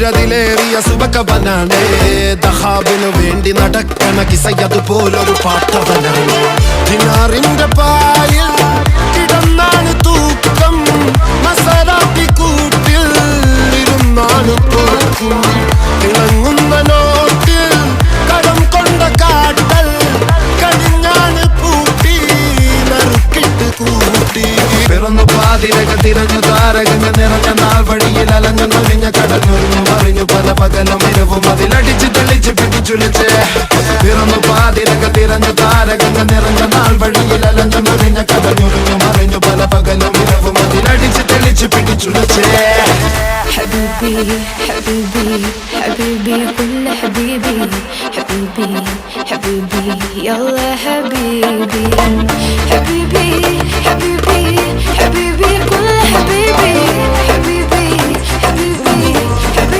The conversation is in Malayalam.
സൂര്യതിലേറിയ സുഭകവനാണ് ദഹാബിനു വേണ്ടി നടക്കണ കിസയതുപോലൊരു പാട്ടവനാണ്. പായിൽ കിടന്നാണ് കടം കൊണ്ട കാട്ടൽ. പൂട്ടി പിറന്നു പാതിരക തിരഞ്ഞു താരകങ്ങ നിറഞ്ഞ നാൾ വഴിയിൽ അലഞ്ഞു നൊലിഞ്ഞ കടഞ്ഞൊരിഞ്ഞു മറിഞ്ഞു പല പകലും ഇരവും അതിലടിച്ച് തെളിച്ച് പിടിച്ചുലിച്ച് പിറന്നു പാതിരക തിരഞ്ഞു താരകങ്ങ നിറഞ്ഞ നാൾ വഴിയിൽ അലഞ്ഞു നൊലിഞ്ഞ കടഞ്ഞൊരിഞ്ഞു മറിഞ്ഞു പല പകലും ഇരവും അതിലടിച്ച് തെളിച്ച് പിടിച്ചുലിച്ച് حبيبي حبيبي حبيبي كل حبيبي حبيبي حبيبي يلا حبيبي حبيبي